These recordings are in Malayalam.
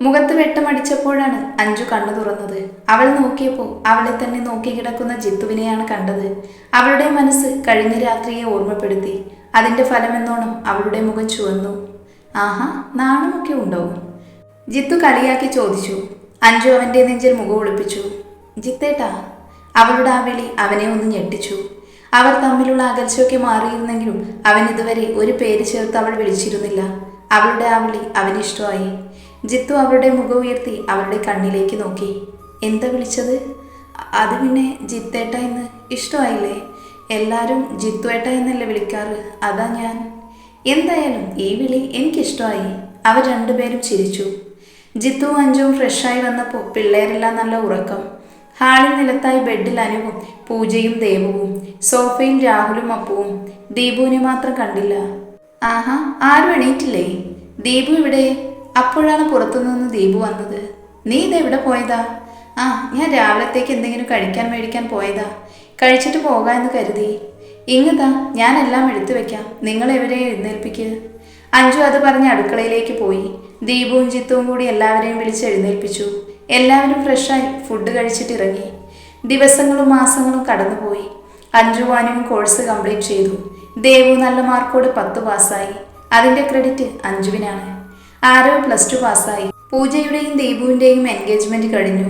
മുഖത്ത് വെട്ടമടിച്ചപ്പോഴാണ് അഞ്ജു കണ്ണു തുറന്നത്. അവൾ നോക്കിയപ്പോൾ അവളെ തന്നെ നോക്കി കിടക്കുന്ന ജിത്തുവിനെയാണ് കണ്ടത്. അവളുടെ മനസ്സ് കഴിഞ്ഞ രാത്രിയെ ഓർമ്മപ്പെടുത്തി. അതിന്റെ ഫലമെന്നോണം അവളുടെ മുഖം ചുവന്നു. ആഹാ നാണമൊക്കെ ഉണ്ടോ? ജിത്തു കളിയാക്കി ചോദിച്ചു. അഞ്ജു അവന്റെ നെഞ്ചിൽ മുഖം ഒളിപ്പിച്ചു. ജിത്തേട്ടാ അവളുടെ ആ വിളി അവനെ ഒന്ന് ഞെട്ടിച്ചു. അവർ തമ്മിലുള്ള അകൽച്ചയൊക്കെ മാറിയിരുന്നെങ്കിലും അവൻ ഇതുവരെ ഒരു പേര് ചേർത്ത് അവൾ വിളിച്ചിരുന്നില്ല. അവളുടെ ആ വിളി അവന് ഇഷ്ടമായി. ജിത്തു അവരുടെ മുഖം ഉയർത്തി അവളുടെ കണ്ണിലേക്ക് നോക്കി. എന്താ വിളിച്ചത്? അത് പിന്നെ ജിത്തേട്ട എന്ന്. ഇഷ്ടമായില്ലേ? എല്ലാവരും ജിത്തുവേട്ട എന്നല്ലേ വിളിക്കാറ്. അതാ ഞാൻ. എന്തായാലും ഈ വിളി എനിക്കിഷ്ടമായി. അവർ രണ്ടുപേരും ചിരിച്ചു. ജിത്തുവും അഞ്ചുവും ഫ്രഷായി വന്നപ്പോൾ പിള്ളേരെല്ലാം നല്ല ഉറക്കം. ഹാളിൽ നിലത്തായി ബെഡിൽ അനുവും പൂജയും ദേവവും സോഫയിൽ രാഹുലും അപ്പുവും ദീപുവിനെ മാത്രം കണ്ടില്ല. ആഹാ ആരും എണീറ്റില്ലേ? ദീപു ഇവിടെ? അപ്പോഴാണ് പുറത്തുനിന്ന് ദീപു വന്നത്. നീ ഇതെവിടെ പോയതാ? ആ ഞാൻ രാവിലത്തേക്ക് എന്തെങ്കിലും കഴിക്കാൻ മേടിക്കാൻ പോയതാ. കഴിച്ചിട്ട് പോകാമെന്ന് കരുതി. ഇങ്ങതാ ഞാൻ എല്ലാം എടുത്തു വെക്കാം. നിങ്ങൾ എവരെ എഴുന്നേൽപ്പിക്കുക അഞ്ജു അത് പറഞ്ഞ് അടുക്കളയിലേക്ക് പോയി. ദീപുവും ചിത്തവും കൂടി എല്ലാവരെയും വിളിച്ച് എഴുന്നേൽപ്പിച്ചു. എല്ലാവരും ഫ്രഷായി ഫുഡ് കഴിച്ചിട്ട് ഇറങ്ങി. ദിവസങ്ങളും മാസങ്ങളും കടന്നുപോയി. അഞ്ജു വാനും കോഴ്സ് കംപ്ലീറ്റ് ചെയ്തു. ദേവു നല്ല മാർക്കോട് പത്ത് പാസ്സായി അതിന്റെ ക്രെഡിറ്റ് അഞ്ജുവിനാണ്. ആരോ പ്ലസ് ടു പാസ്സായി പൂജയുടെയും ദീപുവിന്റെയും എൻഗേജ്മെന്റ് കഴിഞ്ഞു.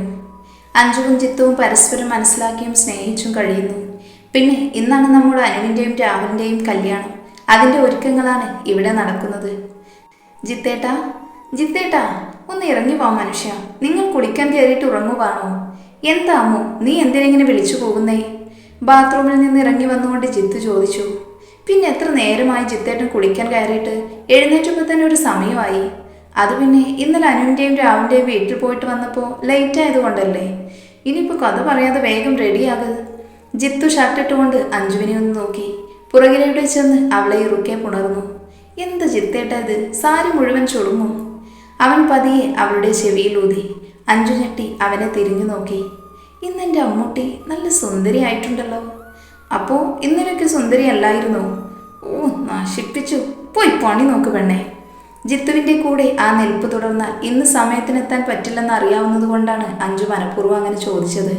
അഞ്ജുവും ചിത്തവും പരസ്പരം മനസ്സിലാക്കിയും സ്നേഹിച്ചും കഴിയുന്നു. പിന്നെ ഇന്നാണ് നമ്മുടെ അനുവിന്റെയും രാഹുലിന്റെയും കല്യാണം. അതിന്റെ ഒരുക്കങ്ങളാണ് ഇവിടെ നടക്കുന്നത്. ജിത്തേട്ടാ ജിത്തേട്ടാ ഒന്ന് ഇറങ്ങി പോ മനുഷ്യ. നിങ്ങൾ കുടിക്കാൻ കയറിയിട്ട് ഉറങ്ങുവാണോ? എന്താമോ നീ എന്തിനെങ്ങനെ വിളിച്ചു പോകുന്നേ? ബാത്റൂമിൽ നിന്ന് ഇറങ്ങി വന്നുകൊണ്ട് ജിത്തു ചോദിച്ചു. പിന്നെ എത്ര നേരമായി ജിത്തേട്ടൻ കുളിക്കാൻ കയറിയിട്ട്? എഴുന്നേറ്റപ്പോൾ തന്നെ ഒരു സമയമായി. അത് പിന്നെ ഇന്നലെ അനുവിന്റെയും രാവിന്റെയും വീട്ടിൽ പോയിട്ട് വന്നപ്പോൾ ലേറ്റ് ആയതുകൊണ്ടല്ലേ ഇനിയിപ്പോൾ കഥ പറയാതെ വേഗം റെഡിയാക് ജിത്തു ഷർട്ടിട്ടുകൊണ്ട് അഞ്ജുവിനെ ഒന്ന് നോക്കി. പുറകിലൂടെ ചെന്ന് അവളെ ഇറുക്കെ പുണർന്നു. എന്ത് ജിത്തേട്ട ഇത്? സാരി മുഴുവൻ ചുളുങ്ങും. അവൻ പതിയെ അവളുടെ ചെവിയിലൂതി അഞ്ചു ഞെട്ടി അവനെ തിരിഞ്ഞു നോക്കി. ഇന്നെന്റെ അമ്മൂട്ടി നല്ല സുന്ദരിയായിട്ടുണ്ടല്ലോ. അപ്പോ ഇന്നലെയൊക്കെ സുന്ദരി അല്ലായിരുന്നു? ഓ നശിപ്പിച്ചു. പോയി പണി നോക്ക് പെണ്ണേ. ജിത്തുവിന്റെ കൂടെ ആ നിൽപ്പ് തുടർന്നാൽ ഇന്ന് സമയത്തിനെത്താൻ പറ്റില്ലെന്ന് അറിയാവുന്നതുകൊണ്ടാണ് അഞ്ജു മനഃപൂർവം അങ്ങനെ ചോദിച്ചത്.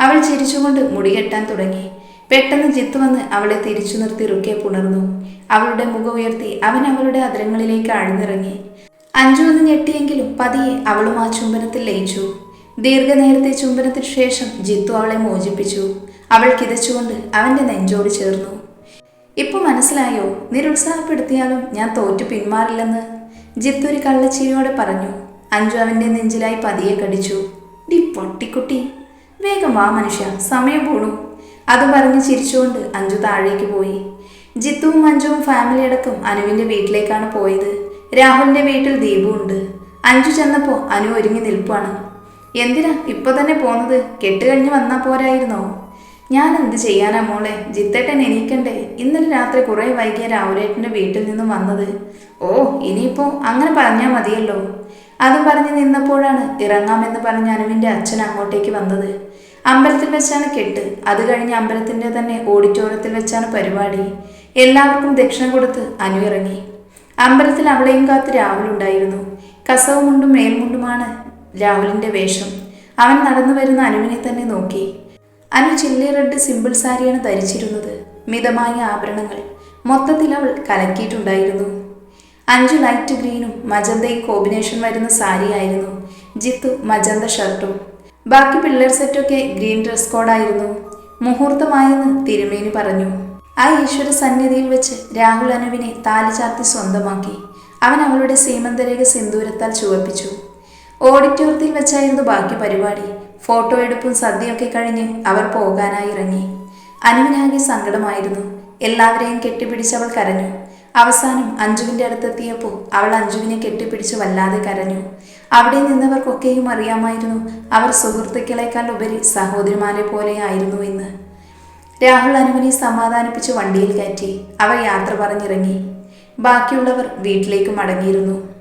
അവൾ ചിരിച്ചുകൊണ്ട് മുടി കെട്ടാൻ തുടങ്ങി. പെട്ടെന്ന് ജിത്തു വന്ന് അവളെ തിരിച്ചു നിർത്തി റുക്കെ പുണർന്നു. അവളുടെ മുഖം ഉയർത്തി അവൻ അവളുടെ അതിരങ്ങളിലേക്ക് ആഴ്ന്നിറങ്ങി. അഞ്ജു ഒന്ന് ഞെട്ടിയെങ്കിലും പതിയെ അവളും ആ ചുംബനത്തിൽ ലയിച്ചു. ദീർഘനേരത്തെ ചുംബനത്തിന് ശേഷം ജിത്തു അവളെ മോചിപ്പിച്ചു. അവൾ കിതച്ചുകൊണ്ട് അവന്റെ നെഞ്ചോട് ചേർന്നു. ഇപ്പൊ മനസ്സിലായോ? നിരുത്സാഹപ്പെടുത്തിയാലും ഞാൻ തോറ്റു പിന്മാറില്ലെന്ന്? ജിത്തു ഒരു കള്ളച്ചിരിയോടെ പറഞ്ഞു. അഞ്ജു അവന്റെ നെഞ്ചിലായി പതിയെ കടിച്ചു. ഡി പൊട്ടിക്കുട്ടി. വേഗം വാ മനുഷ്യ സമയം പോണു. അത് പറഞ്ഞ് ചിരിച്ചുകൊണ്ട് അഞ്ജു താഴേക്ക് പോയി. ജിത്തുവും അഞ്ജുവും ഫാമിലി അടക്കം അനുവിന്റെ വീട്ടിലേക്കാണ് പോയത്. രാഹുലിന്റെ വീട്ടിൽ ദീപു ഉണ്ട്. അഞ്ജു ചെന്നപ്പോൾ അനു ഒരുങ്ങി നിൽപ്പാണ്. എന്തിനാ ഇപ്പൊ തന്നെ പോന്നത്? കെട്ടുകഴിഞ്ഞ് വന്നാൽ വന്നാ പോരായിരുന്നോ? ഞാൻ എന്ത് ചെയ്യാനാ മോളെ? ജിത്തേട്ടൻ എണീക്കണ്ടേ. ഇന്നലെ രാത്രി കുറെ വൈകിയ രാവുലേട്ടന്റെ വീട്ടിൽ നിന്നും വന്നത്. ഓ ഇനിയിപ്പോ അങ്ങനെ പറഞ്ഞാൽ മതിയല്ലോ. അതും പറഞ്ഞ് നിന്നപ്പോഴാണ് ഇറങ്ങാമെന്ന് പറഞ്ഞ് അനുവിന്റെ അച്ഛൻ അങ്ങോട്ടേക്ക് വന്നത്. അമ്പലത്തിൽ വെച്ചാണ് കെട്ട്. അത് കഴിഞ്ഞ് അമ്പലത്തിന്റെ തന്നെ ഓഡിറ്റോറിയത്തിൽ വെച്ചാണ് പരിപാടി. എല്ലാവർക്കും ദക്ഷിണ കൊടുത്ത് അനു ഇറങ്ങി. അമ്പലത്തിൽ അവളെയും കാത്ത് രാഹുലുണ്ടായിരുന്നു കസവുമുണ്ടും മേൽമുണ്ടുമാണ് രാഹുലിന്റെ വേഷം. അവൻ നടന്നു വരുന്ന അനുവിനെ തന്നെ നോക്കി. അനു ചില്ലി റെഡ് സിമ്പിൾ സാരിയാണ് ധരിച്ചിരുന്നത്. മിതമായ ആഭരണങ്ങൾ. മൊത്തത്തിൽ അവൾ കലക്കിയിട്ടുണ്ടായിരുന്നു. അഞ്ചു ലൈറ്റ് ഗ്രീനും മജന്തയും കോമ്പിനേഷൻ വരുന്ന സാരിയായിരുന്നു. ജിത്തു മജന്ത ഷർട്ടും. ബാക്കി പിള്ളേർ സെറ്റൊക്കെ ഗ്രീൻ ഡ്രസ് കോഡായിരുന്നു. മുഹൂർത്തമായെന്ന് തിരുമേനി പറഞ്ഞു. ആ ഈശ്വര സന്നിധിയിൽ വെച്ച് രാഹുൽ അനുവിനെ താലി ചാർത്തി സ്വന്തമാക്കി. അവൻ അവളുടെ സീമന്തരേഖ സിന്ദൂരത്താൽ ചുവപ്പിച്ചു. ഓഡിറ്റോറിയത്തിൽ വെച്ചായിരുന്നു ബാക്കി പരിപാടി. ഫോട്ടോ എടുപ്പും സദ്യയൊക്കെ കഴിഞ്ഞ് അവർ പോകാനായി ഇറങ്ങി. അനുവിനാകെ സങ്കടമായിരുന്നു. എല്ലാവരെയും കെട്ടിപ്പിടിച്ച് അവൾ കരഞ്ഞു. അവസാനം അഞ്ജുവിന്റെ അടുത്തെത്തിയപ്പോൾ അവൾ അഞ്ജുവിനെ കെട്ടിപ്പിടിച്ച് വല്ലാതെ കരഞ്ഞു. അവിടെ നിന്നവർക്കൊക്കെയും അറിയാമായിരുന്നു അവർ സുഹൃത്തുക്കളെക്കാൾ ഉപരി സഹോദരിമാരെ പോലെയായിരുന്നു എന്ന്. രാഹുൽ അനുവിനെ സമാധാനിപ്പിച്ച് വണ്ടിയിൽ കയറ്റി. അവർ യാത്ര പറഞ്ഞിറങ്ങി. ബാക്കിയുള്ളവർ വീട്ടിലേക്ക് മടങ്ങിയിരുന്നു.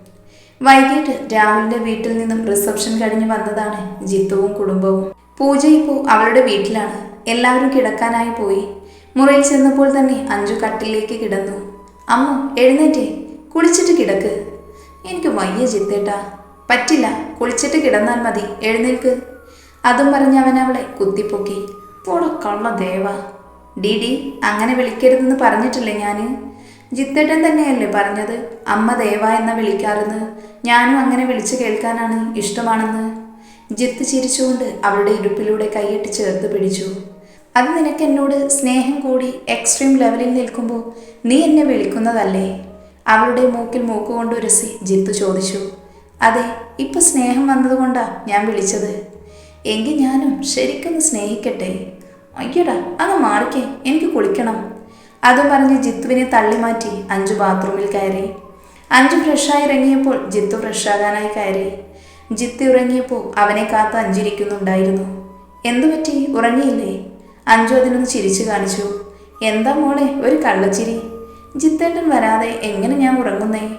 വൈകിട്ട് രാഹുലിന്റെ വീട്ടിൽ നിന്നും റിസപ്ഷൻ കഴിഞ്ഞ് വന്നതാണ് ജിത്തുവും കുടുംബവും. പൂജ ഇപ്പോൾ അവളുടെ വീട്ടിലാണ്. എല്ലാവരും കിടക്കാനായി പോയി. മുറിയിൽ ചെന്നപ്പോൾ തന്നെ അഞ്ചു കട്ടിലേക്ക് കിടന്നു. അമ്മ എഴുന്നേറ്റേ. കുളിച്ചിട്ട് കിടക്ക്. എനിക്ക് വയ്യ ജിത്തേട്ടാ. പറ്റില്ല. കുളിച്ചിട്ട് കിടന്നാൽ മതി. എഴുന്നേൽക്ക്. അതും പറഞ്ഞ് അവൻ അവളെ കുത്തിപ്പൊക്കി. പോട കള്ള ദേവ ഡി ഡി അങ്ങനെ വിളിക്കരുതെന്ന് പറഞ്ഞിട്ടില്ലേ ഞാൻ ജിത്തേട്ടൻ തന്നെയല്ലേ പറഞ്ഞത്? അമ്മ ദേവ എന്ന വിളിക്കാറെന്ന് ഞാനും അങ്ങനെ വിളിച്ചു കേൾക്കാനാണ് ഇഷ്ടമാണെന്ന്. ജിത്ത് ചിരിച്ചുകൊണ്ട് അവളുടെ ഇടുപ്പിലൂടെ കൈയിട്ട് ചേർത്ത് പിടിച്ചു. അത് നിനക്ക് എന്നോട് സ്നേഹം കൂടി എക്സ്ട്രീം ലെവലിൽ നിൽക്കുമ്പോൾ നീ എന്നെ വിളിക്കുന്നതല്ലേ? അവളുടെ മൂക്കിൽ മൂക്കുകൊണ്ട് ഉരസി ജിത്തു ചോദിച്ചു. അതെ ഇപ്പൊ സ്നേഹം വന്നതുകൊണ്ടാ ഞാൻ വിളിച്ചത്. എങ്കിൽ ഞാനും ശരിക്കൊന്ന് സ്നേഹിക്കട്ടെ? അയ്യടാ അങ്ങ് മാറിക്കേ എനിക്ക് കുളിക്കണം. അതും പറഞ്ഞ് ജിത്തുവിനെ തള്ളി മാറ്റി അഞ്ചു ബാത്റൂമിൽ കയറി. അഞ്ചു ഫ്രഷായി ഇറങ്ങിയപ്പോൾ ജിത്തു ഫ്രഷാകാനായി കയറി. ജിത്ത് ഉറങ്ങിയപ്പോൾ അവനെ കാത്ത് അഞ്ചിരിക്കുന്നുണ്ടായിരുന്നു. എന്തു പറ്റി? ഉറങ്ങിയില്ലേ അഞ്ചു അതിനൊന്ന് ചിരിച്ചു കാണിച്ചു. എന്താ മോളെ? ഒരു കള്ളച്ചിരി. ജിത്തേട്ടൻ വരാതെ എങ്ങനെ ഞാൻ ഉറങ്ങുന്നേ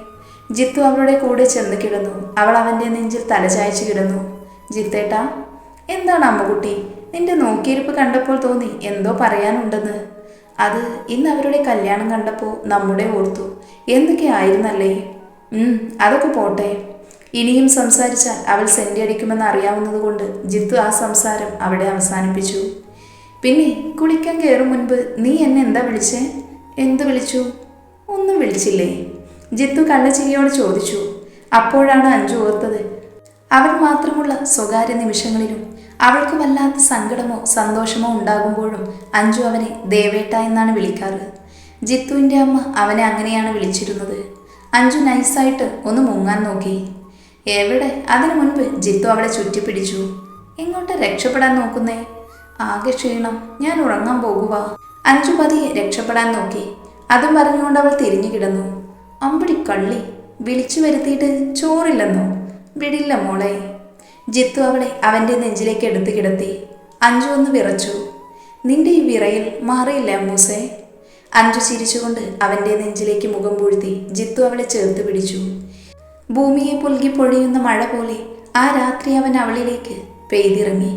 ജിത്തു അവളുടെ കൂടെ ചെന്ന് കിടന്നു. അവൾ അവന്റെ നെഞ്ചിൽ തലചായച്ചു കിടന്നു. ജിത്തേട്ടാ എന്താണ് അമ്മകുട്ടി? നിന്റെ നോക്കിയിരിപ്പ് കണ്ടപ്പോൾ തോന്നി എന്തോ പറയാനുണ്ടെന്ന്. അത് ഇന്ന് അവരുടെ കല്യാണം കണ്ടപ്പോൾ നമ്മുടെ ഓർത്തു. എന്തൊക്കെ ആയിരുന്നല്ലേ? അതൊക്കെ പോട്ടെ. ഇനിയും സംസാരിച്ചാൽ അവൾ സെന്റി അടിക്കുമെന്ന് അറിയാവുന്നത് കൊണ്ട് ജിത്തു ആ സംസാരം അവിടെ അവസാനിപ്പിച്ചു. പിന്നെ കുളിക്കാൻ കയറും മുൻപ് നീ എന്നെ എന്താ വിളിച്ചേ? എന്ത് വിളിച്ചു? ഒന്നും വിളിച്ചില്ലേ? ജിത്തു കള്ളച്ചിരിയോട് ചോദിച്ചു. അപ്പോഴാണ് അഞ്ചു ഓർത്തത്. അവൻ മാത്രമുള്ള സ്വകാര്യ നിമിഷങ്ങളിലും അവൾക്ക് വല്ലാത്ത സങ്കടമോ സന്തോഷമോ ഉണ്ടാകുമ്പോഴും അഞ്ചു അവനെ ദേവേട്ട എന്നാണ് വിളിക്കാറ്. ജിത്തുവിന്റെ അമ്മ അവനെ അങ്ങനെയാണ് വിളിച്ചിരുന്നത്. അഞ്ചു നൈസായിട്ട് ഒന്ന് മുങ്ങാൻ നോക്കി. എവിടെ? അതിനു മുൻപ് ജിത്തു അവളെ ചുറ്റിപ്പിടിച്ചു. എങ്ങോട്ട് രക്ഷപ്പെടാൻ നോക്കുന്നേ? ആകെ ക്ഷീണം. ഞാൻ ഉറങ്ങാൻ പോകുക അഞ്ചു പതിയെ രക്ഷപ്പെടാൻ നോക്കി. അതും പറഞ്ഞുകൊണ്ട് അവൾ തിരിഞ്ഞു കിടന്നു. അമ്പടി കള്ളി വിളിച്ചു വരുത്തിയിട്ട് ചോറില്ലെന്നോ? വിടില്ല മോളെ. ജിത്തു അവളെ അവന്റെ നെഞ്ചിലേക്ക് എടുത്തു കിടത്തി. അഞ്ചു ഒന്ന് വിറച്ചു. നിന്റെ ഈ വിറയിൽ മാറിയില്ല അമ്മൂസേ. അഞ്ചു ചിരിച്ചുകൊണ്ട് അവന്റെ നെഞ്ചിലേക്ക് മുഖം പൂഴ്ത്തി ജിത്തു അവളെ ചേർത്ത് പിടിച്ചു. ഭൂമിയെ പുൽകി പൊഴിയുന്ന മഴ പോലെ ആ രാത്രി അവൻ അവളിലേക്ക് പെയ്തിറങ്ങി.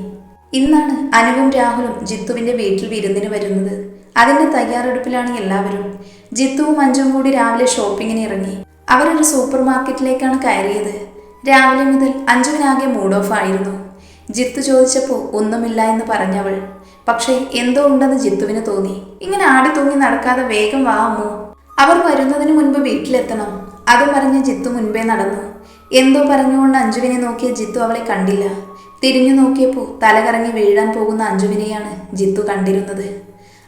ഇന്നാണ് അനുവും രാഹുലും ജിത്തുവിന്റെ വീട്ടിൽ വിരുന്നിന് വരുന്നത്. അതിന്റെ തയ്യാറെടുപ്പിലാണ് എല്ലാവരും. ജിത്തുവും അഞ്ചും കൂടി രാവിലെ ഷോപ്പിങ്ങിന് ഇറങ്ങി. അവരൊരു സൂപ്പർ മാർക്കറ്റിലേക്കാണ് കയറിയത്. രാവിലെ മുതൽ അഞ്ജുവിനാകെ മൂഡ് ഓഫ് ആയിരുന്നു. ജിത്തു ചോദിച്ചപ്പോൾ ഒന്നുമില്ല എന്ന് പറഞ്ഞവൾ പക്ഷേ എന്തോ ഉണ്ടെന്ന് ജിത്തുവിന് തോന്നി. ഇങ്ങനെ ആടി തൂങ്ങി നടക്കാതെ വേഗം വാ അമ്മു. അവർ വരുന്നതിന് മുൻപ് വീട്ടിലെത്തണം. അത് പറഞ്ഞ് ജിത്തു മുൻപേ നടന്നു. എന്തോ പറഞ്ഞുകൊണ്ട് അഞ്ജുവിനെ നോക്കിയ ജിത്തു അവളെ കണ്ടില്ല. തിരിഞ്ഞു നോക്കിയപ്പോൾ തലകറങ്ങി വീഴാൻ പോകുന്ന അഞ്ജുവിനെയാണ് ജിത്തു കണ്ടിരുന്നത്.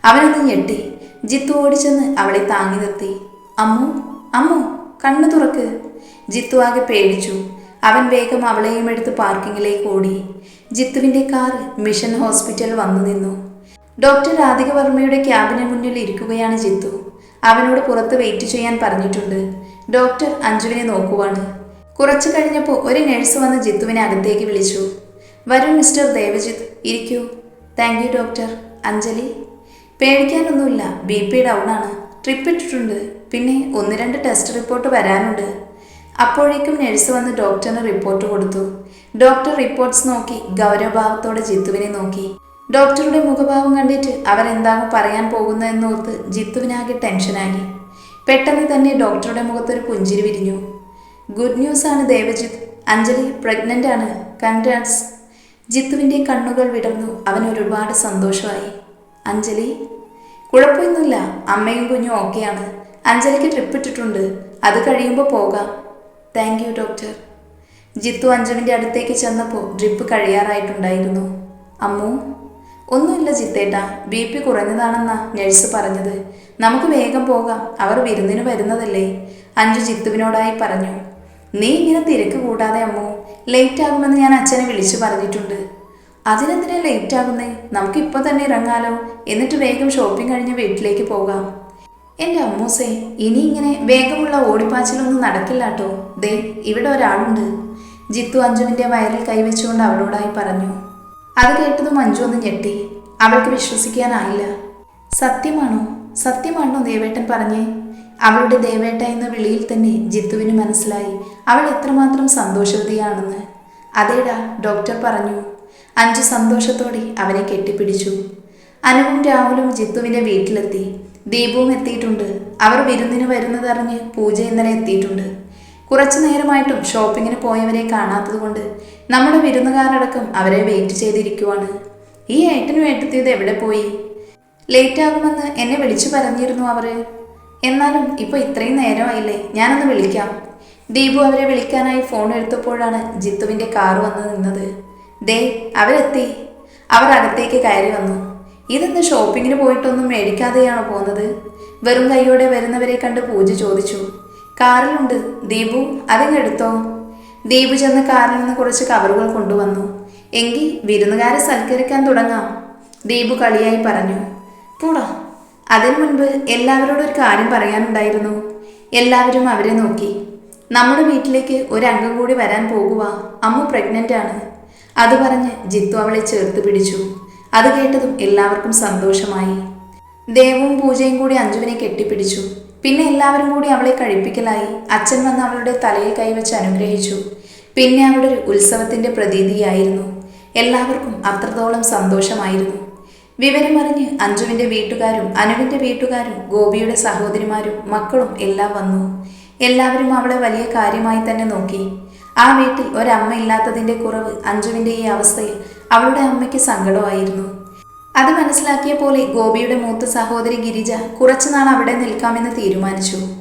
അവനൊന്ന് ഞെട്ടി. ജിത്തു ഓടിച്ചെന്ന് അവളെ താങ്ങി നിർത്തി. അമ്മു അമ്മു കണ്ണു തുറക്ക്. ജിത്തു ആകെ പേടിച്ചു. അവൻ വേഗം അവളെയും എടുത്ത് പാർക്കിങ്ങിലേക്ക് ഓടി. ജിത്തുവിന്റെ കാർ മിഷൻ ഹോസ്പിറ്റൽ വന്നു നിന്നു. ഡോക്ടർ രാധിക വർമ്മയുടെ ക്യാബിന് മുന്നിൽ ഇരിക്കുകയാണ് ജിത്തു. അവനോട് പുറത്ത് വെയിറ്റ് ചെയ്യാൻ പറഞ്ഞിട്ടുണ്ട്. ഡോക്ടർ അഞ്ജുവിനെ നോക്കുവാണ്. കുറച്ചു കഴിഞ്ഞപ്പോൾ ഒരു നഴ്സ് വന്ന് ജിത്തുവിനെ അകത്തേക്ക് വിളിച്ചു. വരൂ മിസ്റ്റർ ദേവജിത്ത് ഇരിക്കൂ. Thank you doctor. അഞ്ജലി? പേടിക്കാനൊന്നുമില്ല. ബി പി ഡൗൺ ആണ്. ട്രിപ്പ് ഇട്ടിട്ടുണ്ട്. പിന്നെ ഒന്ന് രണ്ട് ടെസ്റ്റ് റിപ്പോർട്ട് വരാനുണ്ട്. അപ്പോഴേക്കും നഴ്സ് വന്ന് ഡോക്ടറിന് റിപ്പോർട്ട് കൊടുത്തു. ഡോക്ടർ റിപ്പോർട്ട്സ് നോക്കി ഗൗരവഭാവത്തോടെ ജിത്തുവിനെ നോക്കി. ഡോക്ടറുടെ മുഖഭാവം കണ്ടിട്ട് അവൻ എന്താണ് പറയാൻ പോകുന്നതെന്നോർത്ത് ജിത്തുവിനാകെ ടെൻഷനായി പെട്ടെന്ന് തന്നെ ഡോക്ടറുടെ മുഖത്തൊരു പുഞ്ചിരി വിരിഞ്ഞു. ഗുഡ് ന്യൂസ് ആണ് ദേവജിത്ത്. അഞ്ജലി പ്രഗ്നന്റ് ആണ്. കൺഗ്രാറ്റ്സ് ജിത്തുവിന്റെ കണ്ണുകൾ വിടർന്നു. അവൻ ഒരുപാട് സന്തോഷമായി. അഞ്ജലി കുഴപ്പമൊന്നുമില്ല. അമ്മയും കുഞ്ഞും ഓക്കെയാണ് അഞ്ജലിക്ക് ട്രിപ്പ് ഇട്ടിട്ടുണ്ട്. അത് കഴിയുമ്പോൾ പോകാം. താങ്ക് യു ഡോക്ടർ ജിത്തു അഞ്ജുവിന്റെ അടുത്തേക്ക് ചെന്നപ്പോൾ ഡ്രിപ്പ് കഴിയാറായിട്ടുണ്ടായിരുന്നു. അമ്മു ഒന്നുമില്ല ജിത്തേട്ടാ ബി പി കുറഞ്ഞതാണെന്നാ നഴ്സ് പറഞ്ഞത്. നമുക്ക് വേഗം പോകാം അവർ വിരുന്നിന് വരുന്നതല്ലേ? അഞ്ജു ജിത്തുവിനോടായി പറഞ്ഞു. നീ ഇങ്ങനെ തിരക്ക് കൂടാതെ അമ്മു ലേറ്റ് ആകുമെന്ന് ഞാൻ അച്ഛനെ വിളിച്ചു പറഞ്ഞിട്ടുണ്ട്. അതിനെന്തിനാ ലേറ്റ് ആകുന്നേ? നമുക്കിപ്പോൾ തന്നെ ഇറങ്ങാലോ. എന്നിട്ട് വേഗം ഷോപ്പിംഗ് കഴിഞ്ഞ് വീട്ടിലേക്ക് പോകാം. എന്റെ അമ്മൂസേ ഇനി ഇങ്ങനെ വേഗമുള്ള ഓടിപ്പാച്ചിലൊന്നും നടക്കില്ല കേട്ടോ ദേ ഇവിടെ ഒരാളുണ്ട്. ജിത്തു അഞ്ജുവിന്റെ വയറിൽ കൈവച്ചുകൊണ്ട് അവളോടായി പറഞ്ഞു. അത് കേട്ടതും അഞ്ജു ഒന്ന് ഞെട്ടി. അവൾക്ക് വിശ്വസിക്കാനായില്ല. സത്യമാണോ? സത്യമാണോ ദേവേട്ടൻ പറഞ്ഞേ? അവളുടെ ദേവേട്ട എന്ന വിളിയിൽ തന്നെ ജിത്തുവിന് മനസ്സിലായി. അവൾ എത്രമാത്രം സന്തോഷവതിയാണെന്ന്. അതേടാ ഡോക്ടർ പറഞ്ഞു. അഞ്ചു സന്തോഷത്തോടെ അവനെ കെട്ടിപ്പിടിച്ചു. അനുവും രാഹുലും ജിത്തുവിന്റെ വീട്ടിലെത്തി. ദീപവും എത്തിയിട്ടുണ്ട്. അവർ വിരുന്നിന് വരുന്നതറിഞ്ഞ് പൂജ ഇന്നലെ എത്തിയിട്ടുണ്ട്. കുറച്ചു നേരമായിട്ടും ഷോപ്പിങ്ങിന് പോയവരെ കാണാത്തതുകൊണ്ട് നമ്മുടെ വിരുന്നുകാരടക്കം അവരെ വെയിറ്റ് ചെയ്തിരിക്കുവാണ്. ഈ ഏട്ടനും ഏട്ടത്തിയത് എവിടെ പോയി? ലേറ്റ് ആകുമെന്ന് എന്നെ വിളിച്ചു പറഞ്ഞിരുന്നു അവർ എന്നാലും ഇപ്പോൾ ഇത്രയും നേരമായില്ലേ ഞാനൊന്ന് വിളിക്കാം. ദീപു അവരെ വിളിക്കാനായി ഫോൺ എടുത്തപ്പോഴാണ് ജിത്തുവിന്റെ കാർ വന്ന് നിന്നത്. ദേ അവരെത്തി. അവർ അകത്തേക്ക് കയറി വന്നു. ഇതെന്ത് ഷോപ്പിങ്ങിന് പോയിട്ടൊന്നും മേടിക്കാതെയാണോ പോകുന്നത്? വെറും കൈയോടെ വരുന്നവരെ കണ്ട് പൂജ ചോദിച്ചു. കാറിലുണ്ട്. ദീപു അതിങ്ങെടുത്തോ ദീപു ചെന്ന് കാറിൽ നിന്ന് കുറച്ച് കവറുകൾ കൊണ്ടുവന്നു. എങ്കിൽ വിരുന്നുകാരെ സൽക്കരിക്കാൻ തുടങ്ങാം. ദീപു കളിയായി പറഞ്ഞു. പോടാ. അതിനു മുൻപ് എല്ലാവരോടും ഒരു കാര്യം പറയാനുണ്ടായിരുന്നു. എല്ലാവരും അവരെ നോക്കി. നമ്മുടെ വീട്ടിലേക്ക് ഒരു അംഗം കൂടി വരാൻ പോകുക അമ്മ പ്രഗ്നന്റ് ആണ്. അത് പറഞ്ഞ് ജിത്തു അവളെ ചേർത്ത് പിടിച്ചു. അത് കേട്ടതും എല്ലാവർക്കും സന്തോഷമായി. ദേവും പൂജയും കൂടി അഞ്ജുവിനെ കെട്ടിപ്പിടിച്ചു. പിന്നെ എല്ലാവരും കൂടി അവളെ കഴിപ്പിക്കലായി. അച്ഛൻ വന്ന് അവളുടെ തലയിൽ കൈവച്ച് അനുഗ്രഹിച്ചു. പിന്നെ അവിടെ ഒരു ഉത്സവത്തിന്റെ പ്രതീതിയായിരുന്നു. എല്ലാവർക്കും അത്രത്തോളം സന്തോഷമായിരുന്നു. വിവരമറിഞ്ഞ് അഞ്ജുവിന്റെ വീട്ടുകാരും അനുവിന്റെ വീട്ടുകാരും ഗോപിയുടെ സഹോദരിമാരും മക്കളും എല്ലാം വന്നു. എല്ലാവരും അവളെ വലിയ കാര്യമായി തന്നെ നോക്കി. ആ വീട്ടിൽ ഒരമ്മ ഇല്ലാത്തതിന്റെ കുറവ് അഞ്ജുവിന്റെ ഈ അവസ്ഥയിൽ അവളുടെ അമ്മയ്ക്ക് സങ്കടമായിരുന്നു. അത് മനസ്സിലാക്കിയ പോലെ ഗോപിയുടെ മൂത്ത സഹോദരി ഗിരിജ കുറച്ചുനാൾ അവിടെ നിൽക്കാമെന്ന് തീരുമാനിച്ചു.